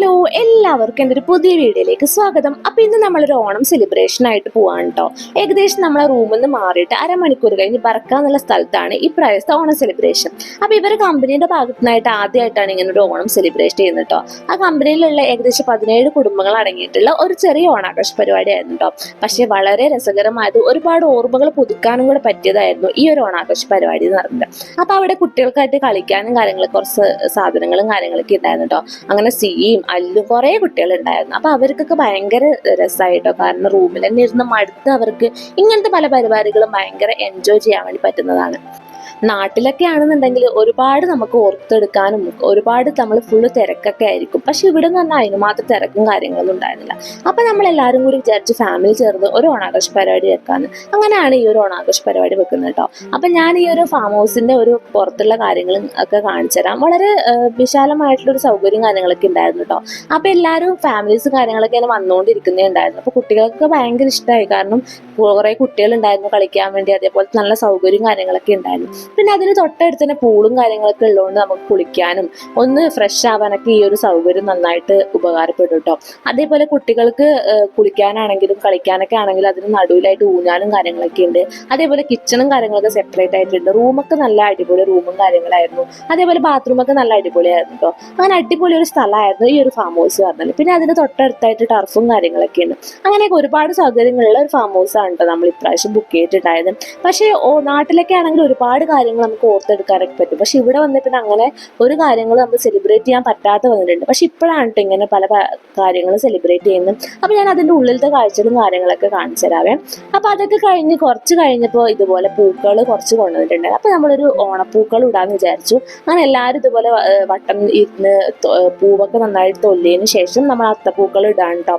Hello എല്ലാവർക്കും എന്റെ ഒരു പുതിയ വീഡിയോയിലേക്ക് സ്വാഗതം. അപ്പോൾ ഇന്ന് നമ്മളൊരു ഓണം സെലിബ്രേഷൻ ആയിട്ട് പോവാണ് കേട്ടോ ഏകദേശം നമ്മളെ റൂമിൽ നിന്ന് മാറിയിട്ട് അരമണിക്കൂർ കഴിഞ്ഞ് ബർക്ക എന്നുള്ള സ്ഥലത്താണ് ഈ പ്രാവശ്യത്തെ ഓണം സെലിബ്രേഷൻ അപ്പോൾ ഇവർ കമ്പനിയുടെ ഭാഗത്തുനിന്നായിട്ട് ആദ്യമായിട്ടാണ് ഇങ്ങനെ ഒരു ഓണം സെലിബ്രേറ്റ് ചെയ്യുന്നത് കേട്ടോ ആ കമ്പനിയിലുള്ള ഏകദേശം പതിനേഴ് കുടുംബങ്ങൾ അടങ്ങിയിട്ടുള്ള ഒരു ചെറിയ ഓണാഘോഷ പരിപാടിയായിരുന്നു കേട്ടോ പക്ഷേ വളരെ രസകരമായത് ഒരുപാട് ഓർമ്മകൾ പുതുക്കാനും കൂടെ പറ്റിയതായിരുന്നു ഈ ഒരു ഓണാഘോഷ പരിപാടി എന്ന് പറഞ്ഞത് അപ്പോൾ അവിടെ കുട്ടികൾക്കായിട്ട് കളിക്കാനും കാര്യങ്ങളും കുറച്ച് സാധനങ്ങളും കാര്യങ്ങളൊക്കെ ഉണ്ടായിരുന്നു കേട്ടോ അങ്ങനെ സിയും അല്ലും കുറേ കുട്ടികൾ ഉണ്ടായിരുന്നു അപ്പൊ അവർക്കൊക്കെ ഭയങ്കര രസമായിട്ടോ കാരണം റൂമിൽ തന്നെ ഇരുന്ന് മടുത്ത് അവർക്ക് ഇങ്ങനത്തെ പല പരിപാടികളും ഭയങ്കര എൻജോയ് ചെയ്യാൻ വേണ്ടി പറ്റുന്നതാണ്. നാട്ടിലൊക്കെ ആണെന്നുണ്ടെങ്കിൽ ഒരുപാട് നമുക്ക് ഓർത്തെടുക്കാനും ഒരുപാട് നമ്മൾ ഫുള്ള് തിരക്കൊക്കെ ആയിരിക്കും. പക്ഷെ ഇവിടെ നിന്ന് പറഞ്ഞാൽ അതിന് മാത്രം തിരക്കും കാര്യങ്ങളൊന്നും ഉണ്ടായിരുന്നില്ല. അപ്പൊ നമ്മൾ എല്ലാവരും കൂടി വിചാരിച്ച് ഫാമിലി ചേർന്ന് ഒരു ഓണാഘോഷ പരിപാടി വെക്കാന്ന്. അങ്ങനെയാണ് ഈ ഒരു ഓണാഘോഷ പരിപാടി വെക്കുന്നത് കേട്ടോ. അപ്പൊ ഞാൻ ഈ ഒരു ഫാം ഹൗസിന്റെ ഒരു പുറത്തുള്ള കാര്യങ്ങളും ഒക്കെ കാണിച്ചു തരാം. വളരെ വിശാലമായിട്ടുള്ളൊരു സൗകര്യം കാര്യങ്ങളൊക്കെ ഉണ്ടായിരുന്നു കേട്ടോ. അപ്പൊ എല്ലാവരും ഫാമിലീസും കാര്യങ്ങളൊക്കെ ഇങ്ങനെ വന്നുകൊണ്ടിരിക്കുന്നേ ഉണ്ടായിരുന്നു. അപ്പൊ കുട്ടികൾക്ക് ഭയങ്കര ഇഷ്ടമായി കാരണം കുറെ കുട്ടികൾ ഉണ്ടായിരുന്നു കളിക്കാൻ വേണ്ടി. അതേപോലെ നല്ല സൗകര്യം കാര്യങ്ങളൊക്കെ ഉണ്ടായിരുന്നു. പിന്നെ അതിന് തൊട്ടടുത്ത് തന്നെ പൂളും കാര്യങ്ങളൊക്കെ ഉള്ളതുകൊണ്ട് നമുക്ക് കുളിക്കാനും ഒന്ന് ഫ്രഷ് ആവാനൊക്കെ ഈ ഒരു സൗകര്യം നന്നായിട്ട് ഉപകാരപ്പെടും കേട്ടോ അതേപോലെ കുട്ടികൾക്ക് കുളിക്കാനാണെങ്കിലും കളിക്കാനൊക്കെ ആണെങ്കിലും അതിന് നടുവിലായിട്ട് ഊഞ്ഞാലും കാര്യങ്ങളൊക്കെ ഉണ്ട്. അതേപോലെ കിച്ചണും കാര്യങ്ങളൊക്കെ സെപ്പറേറ്റ് ആയിട്ടുണ്ട്. റൂമൊക്കെ നല്ല അടിപൊളി റൂമും കാര്യങ്ങളായിരുന്നു. അതേപോലെ ബാത്റൂമൊക്കെ നല്ല അടിപൊളിയായിരുന്നു കേട്ടോ അങ്ങനെ അടിപൊളി ഒരു സ്ഥലമായിരുന്നു ഈ ഒരു ഫാം ഹൗസ് പറഞ്ഞാൽ പിന്നെ അതിന് തൊട്ടടുത്തായിട്ട് ടർഫും കാര്യങ്ങളൊക്കെ ഉണ്ട്. അങ്ങനെയൊക്കെ ഒരുപാട് സൗകര്യങ്ങളുള്ള ഒരു ഫാം ഹൗസ് ആണ് കേട്ടോ നമ്മൾ ഇപ്രാവശ്യം ബുക്ക് ചെയ്തിട്ടുണ്ടായത്. പക്ഷേ ഓ നാട്ടിലൊക്കെ ആണെങ്കിൽ ഒരുപാട് കാര്യങ്ങൾ നമുക്ക് ഓർത്തെടുക്കാനൊക്കെ പറ്റും. പക്ഷെ ഇവിടെ വന്നിട്ട് അങ്ങനെ ഒരു കാര്യങ്ങളും നമുക്ക് സെലിബ്രേറ്റ് ചെയ്യാൻ പറ്റാത്ത വന്നിട്ടുണ്ട്. പക്ഷെ ഇപ്പോഴാണ് കേട്ടോ ഇങ്ങനെ പല കാര്യങ്ങളും സെലിബ്രേറ്റ് ചെയ്യുന്നത്. അപ്പോൾ ഞാൻ അതിന്റെ ഉള്ളിലത്തെ കാഴ്ചകളും കാര്യങ്ങളൊക്കെ കാണിച്ചു തരാവേ. അപ്പോൾ അതൊക്കെ കഴിഞ്ഞ് കുറച്ച് കഴിഞ്ഞപ്പോൾ ഇതുപോലെ പൂക്കൾ കുറച്ച് കൊണ്ടുവന്നിട്ടുണ്ട്. അപ്പോൾ നമ്മളൊരു ഓണപ്പൂക്കൾ ഇടാന്ന് വിചാരിച്ചു. അങ്ങനെ എല്ലാവരും ഇതുപോലെ വട്ടം ഇരുന്ന് പൂവൊക്കെ നന്നായിട്ട് തൊല്ലിയതിന് ശേഷം നമ്മൾ അത്തപ്പൂക്കൾ ഇടാൻ കേട്ടോ.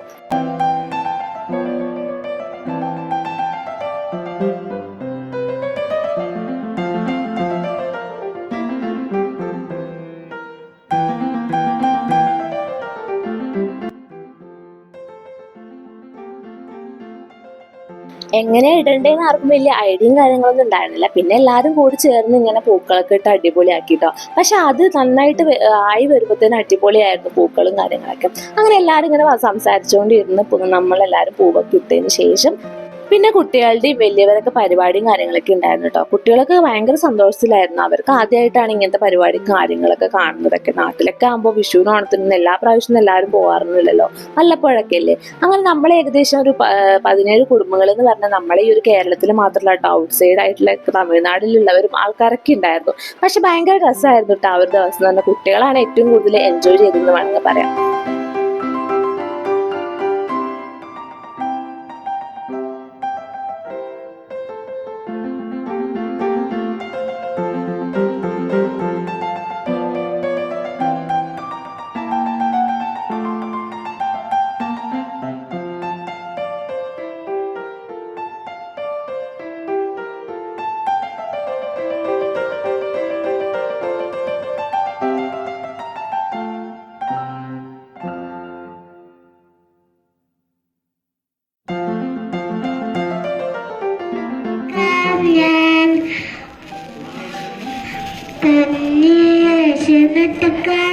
എങ്ങനെ ഇടണ്ടേന്ന് ആർക്കും വലിയ ഐഡിയയും കാര്യങ്ങളൊന്നും ഉണ്ടായിരുന്നില്ല. പിന്നെ എല്ലാവരും കൂടി ചേർന്ന് ഇങ്ങനെ പൂക്കളൊക്കെ ഇട്ട് അടിപൊളിയാക്കിട്ടോ. പക്ഷെ അത് നന്നായിട്ട് ആയി വരുമ്പോഴത്തേനും അടിപൊളിയായിരുന്നു പൂക്കളും കാര്യങ്ങളൊക്കെ. അങ്ങനെ എല്ലാവരും ഇങ്ങനെ സംസാരിച്ചുകൊണ്ടിരുന്ന് നമ്മളെല്ലാവരും പൂവൊക്കെ ഇട്ടതിന് ശേഷം പിന്നെ കുട്ടികളുടെയും വലിയവരൊക്കെ പരിപാടിയും കാര്യങ്ങളൊക്കെ ഉണ്ടായിരുന്നു കേട്ടോ. കുട്ടികളൊക്കെ ഭയങ്കര സന്തോഷത്തിലായിരുന്നു. അവർക്ക് ആദ്യമായിട്ടാണ് ഇങ്ങനത്തെ പരിപാടി കാര്യങ്ങളൊക്കെ കാണുന്നതൊക്കെ. നാട്ടിലൊക്കെ ആകുമ്പോൾ വിഷുവിനും ഓണത്തിനും എല്ലാ പ്രാവശ്യം എല്ലാവരും പോകാറൊന്നുമില്ലല്ലോ വല്ലപ്പോഴൊക്കെ അല്ലേ അങ്ങനെ നമ്മൾ ഏകദേശം ഒരു പതിനേഴ് കുടുംബങ്ങൾ എന്ന് പറഞ്ഞാൽ നമ്മളെ ഈ ഒരു കേരളത്തിൽ മാത്രമല്ല കേട്ടോ. ഔട്ട് സൈഡ് ആയിട്ടുള്ള തമിഴ്നാട്ടിലുള്ളവരും ആൾക്കാരൊക്കെ ഉണ്ടായിരുന്നു. പക്ഷെ ഭയങ്കര രസമായിരുന്നു കേട്ടോ. ആ ഒരു ദിവസം തന്നെ കുട്ടികളാണ് ഏറ്റവും കൂടുതൽ എൻജോയ് ചെയ്തതെന്ന് വേണമെങ്കിൽ പറയാം. ഞാൻ തന്നെ ക്ഷണത്തക്കാരിയോലെ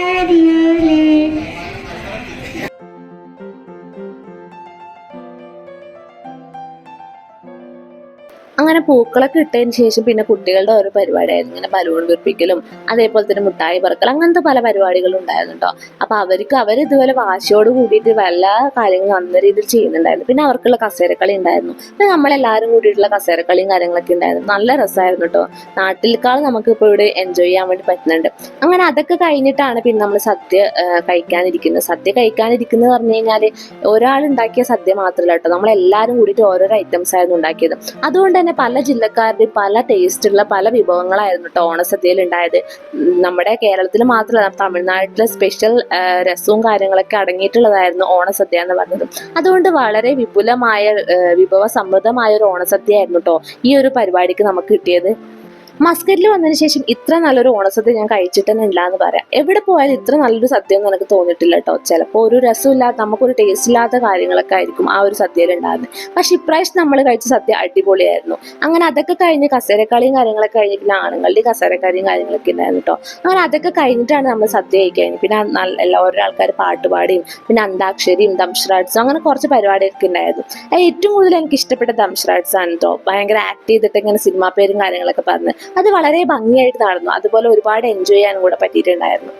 അങ്ങനെ പൂക്കളൊക്കെ ഇട്ടതിന് ശേഷം പിന്നെ കുട്ടികളുടെ ഓരോ പരിപാടിയായിരുന്നു. ഇങ്ങനെ ബലൂൺ വീർപ്പിക്കലും അതേപോലെ തന്നെ മുട്ടായി പറക്കൽ അങ്ങനത്തെ പല പരിപാടികളും ഉണ്ടായിരുന്നു കേട്ടോ അപ്പൊ അവർക്ക് അവർ ഇതുപോലെ വാശിയോട് കൂടിയിട്ട് എല്ലാ കാര്യങ്ങളും നല്ല രീതിയിൽ ചെയ്യുന്നുണ്ടായിരുന്നു. പിന്നെ അവർക്കുള്ള കസേരക്കളി ഉണ്ടായിരുന്നു. പിന്നെ നമ്മളെല്ലാവരും കൂടിയിട്ടുള്ള കസേരക്കളിയും കാര്യങ്ങളൊക്കെ ഉണ്ടായിരുന്നു. നല്ല രസമായിരുന്നു കേട്ടോ നാട്ടിലേക്കാൾ നമുക്ക് ഇപ്പോൾ ഇവിടെ എൻജോയ് ചെയ്യാൻ വേണ്ടി പറ്റുന്നുണ്ട്. അങ്ങനെ അതൊക്കെ കഴിഞ്ഞിട്ടാണ് പിന്നെ നമ്മൾ സദ്യ കഴിക്കാനിരിക്കുന്നത്. സദ്യ കഴിക്കാനിരിക്കുന്നത് പറഞ്ഞു കഴിഞ്ഞാൽ ഒരാൾ ഉണ്ടാക്കിയ സദ്യ മാത്രമല്ല കേട്ടോ നമ്മളെല്ലാവരും കൂടിയിട്ട് ഓരോരോ ഐറ്റംസ് ആയിരുന്നു ഉണ്ടാക്കിയത്. അതുകൊണ്ട് തന്നെ പല ജില്ലക്കാരുടെയും പല ടേസ്റ്റുള്ള പല വിഭവങ്ങളായിരുന്നു കേട്ടോ ഓണസദ്യയിൽ ഉണ്ടായത് നമ്മുടെ കേരളത്തിൽ മാത്രമല്ല തമിഴ്നാട്ടിലെ സ്പെഷ്യൽ രസവും കാര്യങ്ങളൊക്കെ അടങ്ങിയിട്ടുള്ളതായിരുന്നു ഓണസദ്യ എന്ന് പറഞ്ഞത്. അതുകൊണ്ട് വളരെ വിപുലമായ വിഭവ സമൃദ്ധമായ ഒരു ഓണസദ്യ ആയിരുന്നു കേട്ടോ ഈ ഒരു പരിപാടിക്ക് നമുക്ക് കിട്ടിയത്. മസ്കറ്റിൽ വന്നതിന് ശേഷം ഇത്ര നല്ലൊരു ഓണസദ്യ ഞാൻ കഴിച്ചിട്ട് തന്നെ ഇല്ല എന്ന് പറയാം. എവിടെ പോയാലും ഇത്ര നല്ലൊരു സദ്യ ഒന്നും എനിക്ക് തോന്നിയിട്ടില്ല കേട്ടോ. ചിലപ്പോൾ ഒരു രസമില്ലാത്ത നമുക്കൊരു ടേസ്റ്റ് ഇല്ലാത്ത കാര്യങ്ങളൊക്കെ ആയിരിക്കും ആ ഒരു സദ്യയിൽ ഉണ്ടാകുന്നത് പക്ഷെ ഇപ്രാവശ്യം നമ്മൾ കഴിച്ച സദ്യ അടിപൊളിയായിരുന്നു. അങ്ങനെ അതൊക്കെ കഴിഞ്ഞ് കസേരക്കളിയും കാര്യങ്ങളൊക്കെ കഴിഞ്ഞ് പിന്നെ ആണുങ്ങളുടെ കസേരക്കളിയും കാര്യങ്ങളൊക്കെ ഉണ്ടായിരുന്നു കേട്ടോ. അങ്ങനെ അതൊക്കെ കഴിഞ്ഞിട്ടാണ് നമ്മൾ സദ്യ കഴിക്കുന്നത് പിന്നെ നല്ല എല്ലാ ഓരോ ആൾക്കാർ പാട്ടുപാടിയും പിന്നെ അന്താക്ഷരിയും ദംഷറാട്സും അങ്ങനെ കുറച്ച് പരിപാടിയൊക്കെ ഉണ്ടായിരുന്നു. ഏറ്റവും കൂടുതൽ എനിക്ക് ഇഷ്ടപ്പെട്ട ദംഷറാട്സ് ആണ് കേട്ടോ. ഭയങ്കര ആക്ട് ചെയ്തിട്ട് ഇങ്ങനെ സിനിമാ പേരും കാര്യങ്ങളൊക്കെ പറഞ്ഞ് അത് വളരെ ഭംഗിയായിട്ട് നടന്നു. അതുപോലെ ഒരുപാട് എൻജോയ് ചെയ്യാനും കൂടെ പറ്റിയിട്ടുണ്ടായിരുന്നു.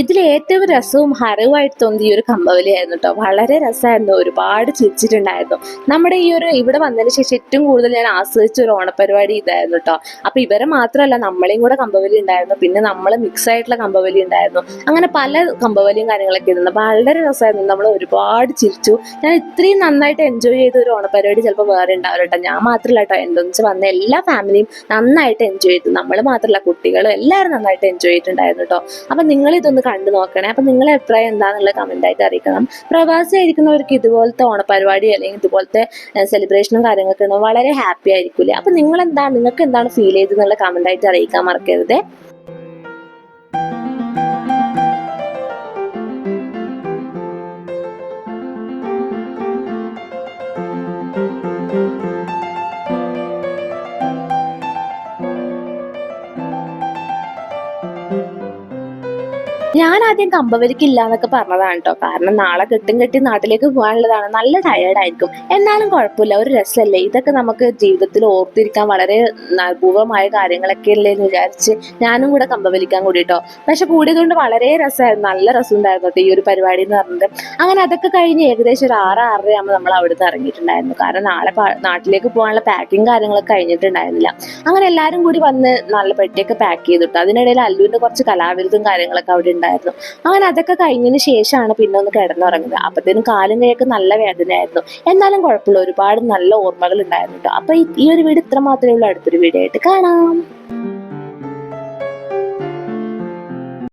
ഇതിൽ ഏറ്റവും രസവും ഹരവുമായിട്ട് തോന്നിയ ഒരു കമ്പവലിയായിരുന്നു കേട്ടോ വളരെ രസമായിരുന്നു. ഒരുപാട് ചിരിച്ചിട്ടുണ്ടായിരുന്നു. നമ്മുടെ ഈ ഒരു ഇവിടെ വന്നതിന് ശേഷം ഏറ്റവും കൂടുതൽ ഞാൻ ആസ്വദിച്ച ഒരു ഓണപരിപാടി ഇതായിരുന്നു കേട്ടോ അപ്പൊ ഇവരെ മാത്രമല്ല നമ്മളെയും കൂടെ കമ്പവലി ഉണ്ടായിരുന്നു. പിന്നെ നമ്മൾ മിക്സ് ആയിട്ടുള്ള കമ്പവലി ഉണ്ടായിരുന്നു. അങ്ങനെ പല കമ്പവലിയും കാര്യങ്ങളൊക്കെ ഇരുന്നു വളരെ രസമായിരുന്നു. നമ്മൾ ഒരുപാട് ചിരിച്ചു. ഞാൻ ഇത്രയും നന്നായിട്ട് എൻജോയ് ചെയ്ത ഒരു ഓണപരിപാടി ചിലപ്പോൾ വേറെ ഉണ്ടാവില്ല കേട്ടോ ഞാൻ മാത്രമല്ല കേട്ടോ എന്റെ വന്ന എല്ലാ ഫാമിലിയും നന്നായിട്ട് എൻജോയ് ചെയ്തു. നമ്മൾ മാത്രമല്ല കുട്ടികളും എല്ലാവരും നന്നായിട്ട് എൻജോയ് ചെയ്തിട്ടുണ്ടായിരുന്നു കേട്ടോ അപ്പം നിങ്ങൾ ഇതൊന്ന് കണ്ടു നോക്കണേ. അപ്പം നിങ്ങളെ അഭിപ്രായം എന്താണെന്നുള്ള കമന്റ് ആയിട്ട് അറിയിക്കണം. പ്രവാസി ആയിരിക്കുന്നവർക്ക് ഇതുപോലത്തെ ഓണപരിപാടി അല്ലെങ്കിൽ ഇതുപോലത്തെ സെലിബ്രേഷനും കാര്യങ്ങളൊക്കെ ഉണ്ടോ വളരെ ഹാപ്പി ആയിരിക്കില്ലേ? അപ്പം നിങ്ങൾ എന്താണ് നിങ്ങൾക്ക് എന്താണ് ഫീൽ ചെയ്തെന്നുള്ള ആയിട്ട് അറിയിക്കാൻ മറക്കരുത്. ഞാൻ ആദ്യം കമ്പവലിക്കില്ല എന്നൊക്കെ പറഞ്ഞതാണ് കേട്ടോ കാരണം നാളെ കെട്ടും കെട്ടി നാട്ടിലേക്ക് പോകാനുള്ളതാണ്. നല്ല ടയേർഡായിരിക്കും എന്നാലും കുഴപ്പമില്ല. ഒരു രസമല്ലേ ഇതൊക്കെ നമുക്ക് ജീവിതത്തിൽ ഓർത്തിരിക്കാൻ വളരെ അപൂർവമായ കാര്യങ്ങളൊക്കെ അല്ലേ എന്ന് വിചാരിച്ച് ഞാനും കൂടെ കമ്പവലിക്കാൻ കൂടി കേട്ടോ പക്ഷെ കൂടിയതുകൊണ്ട് വളരെ രസമായിരുന്നു. നല്ല രസം ഉണ്ടായിരുന്നു കേട്ടോ ഈ ഒരു പരിപാടി എന്ന് പറഞ്ഞത്. അങ്ങനെ അതൊക്കെ കഴിഞ്ഞ് ഏകദേശം ഒരു ആറ് ആറര ആകുമ്പോൾ നമ്മൾ അവിടുന്ന് ഇറങ്ങിയിട്ടുണ്ടായിരുന്നു. കാരണം നാളെ നാട്ടിലേക്ക് പോകാനുള്ള പാക്കിങ് കാര്യങ്ങളൊക്കെ കഴിഞ്ഞിട്ടുണ്ടായിരുന്നില്ല. അങ്ങനെ എല്ലാവരും കൂടി വന്ന് നല്ല പെട്ടിയൊക്കെ പാക്ക് ചെയ്തിട്ടു. അതിനിടയിൽ അല്ലുവിന്റെ കുറച്ച് കലാവിരുദ്ധം കാര്യങ്ങളൊക്കെ അവിടെ ഉണ്ടായിരുന്നു. അങ്ങനെ അതൊക്കെ കഴിഞ്ഞതിന് ശേഷമാണ് പിന്നെ ഒന്ന് കിടന്നുറങ്ങുന്നത്. അപ്പത്തേനും കാലും കൈയൊക്കെ നല്ല വേദനയായിരുന്നു. എന്നാലും കുഴപ്പമില്ല. ഒരുപാട് നല്ല ഓർമ്മകൾ ഉണ്ടായിരുന്നു അപ്പൊ ഈ ഒരു വീട് ഇത്ര മാത്രമേ ഉള്ളൂ. അടുത്തൊരു വീഡിയോ ആയിട്ട് കാണാം.